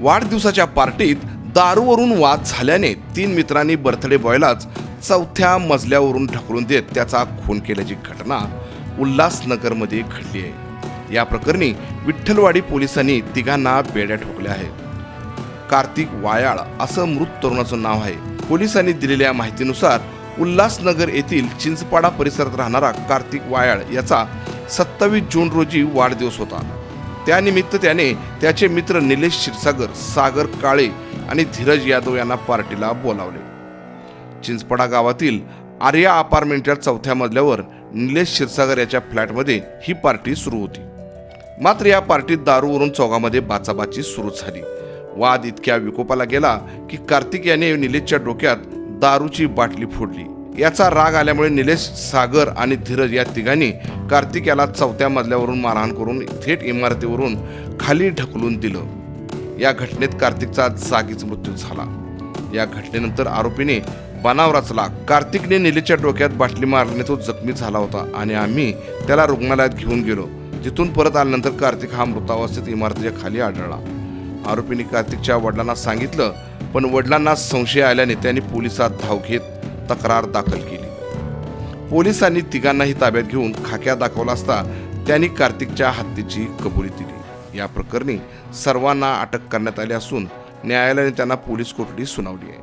वाढदिवसाच्या पार्टीत दारूवरून वाद झाल्याने तीन मित्रांनी बर्थडे बॉयलाच चौथ्या मजल्यावरून ढकलून देत त्याचा खून केल्याची घटना उल्हासनगरमध्ये घडली आहे. या प्रकरणी विठ्ठलवाडी पोलिसांनी तिघांना बेड्या ठोकल्या आहेत. कार्तिक वायाळ असं मृत तरुणाचं नाव आहे. पोलिसांनी दिलेल्या माहितीनुसार उल्हासनगर येथील चिंचपाडा परिसरात राहणारा कार्तिक वायाळ याचा सत्तावीस जून रोजी वाढदिवस होता. त्यानिमित्त त्याने त्याचे मित्र निलेश क्षीरसागर सागर काळे आणि धीरज यादव यांना पार्टीला बोलावले. चिंचपडा गावातील आर्या अपार्टमेंटच्या चौथ्या मजल्यावर निलेश क्षीरसागर याच्या फ्लॅटमध्ये ही पार्टी सुरू होती. मात्र या पार्टीत दारूवरून चौघामध्ये बाचाबाची सुरू झाली. वाद इतक्या विकोपाला गेला की कार्तिक याने निलेशच्या डोक्यात दारूची बाटली फोडली. याचा राग आल्यामुळे निलेश सागर आणि धीरज या तिघांनी कार्तिक याला चौथ्या मजल्यावरून मारहाण करून थेट इमारतीवरून खाली ढकलून दिलं. या घटनेत कार्तिकचा जागीच मृत्यू झाला. या घटनेनंतर आरोपीने बनाव रचला कार्तिकने निलेशच्या डोक्यात बाटली मारल्याने तो जखमी झाला होता आणि आम्ही त्याला रुग्णालयात घेऊन गेलो. तिथून परत आल्यानंतर कार्तिक हा मृतावस्थेत इमारतीच्या खाली आढळला. आरोपीने कार्तिकच्या वडिलांना सांगितलं पण वडिलांना संशय आल्याने त्यांनी पोलिसात धाव घेत तक्रार दाखल केली. पोलिसांनी तिघांनाही ताब्यात घेऊन खाक्या दाखवला असता त्यांनी कार्तिकच्या हत्येची कबुली दिली. या प्रकरणी सर्वांना अटक करण्यात आली असून न्यायालयाने त्यांना पोलीस कोठडी सुनावली आहे.